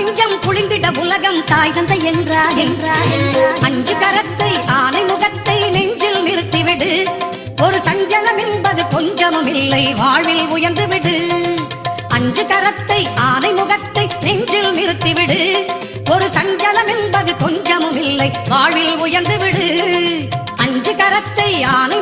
நெஞ்சம் குளிந்திட உலகம் தாய் தந்த என்றார். என்றார் அஞ்சு கரத்தை ஆனை முகத்தை நெஞ்சில் நிறுத்திவிடு. ஒரு சஞ்சலம் என்பது கொஞ்சமும் இல்லை வாழ்வில் உயர்ந்து விடு அஞ்சு கரத்தை ஆனை முகத்தை நெஞ்சில் நிறுத்திவிடு. ஒரு சஞ்சலம் என்பது கொஞ்சமும் இல்லை வாழ்வில் உயர்ந்து விடு அஞ்சு கரத்தை ஆனை